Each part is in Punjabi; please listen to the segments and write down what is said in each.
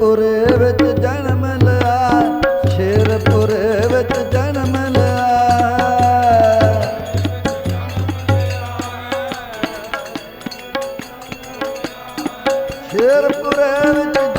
ਸ਼ੇਰਪੁਰੇ ਵਿੱਚ ਜਨਮ ਲਿਆ ਸ਼ੇਰਪੁਰੇ ਵਿੱਚ ਜਨਮ ਲਿਆ। ਸ਼ੇਰਪੁਰੇ ਵਿੱਚ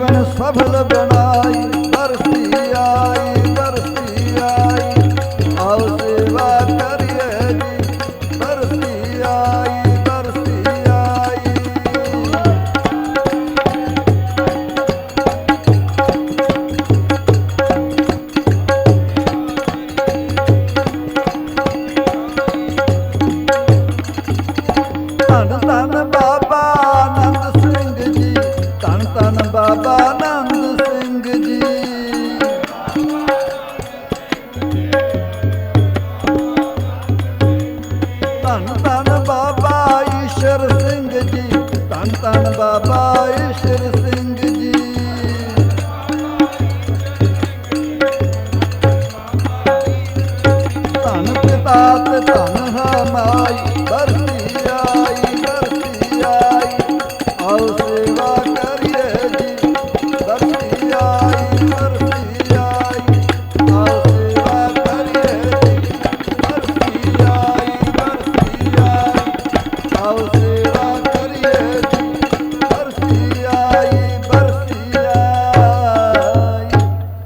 ਜੀਵਨ ਸਫਲ ਬਣਾਈ ਹਰ ਆਈ। ਬਾਬਾ ਆਨੰਦ ਸਿੰਘ ਜੀ। ਧੰਨ ਧੰਨ ਬਾਬਾ ਸਿੰਘ ਜੀ। ਧੰਨ ਧੰਨ ਬਾਬਾ ਸਿੰਘ ਜੀ। ਧੰਨ ਪਿਤਾ ਤੇ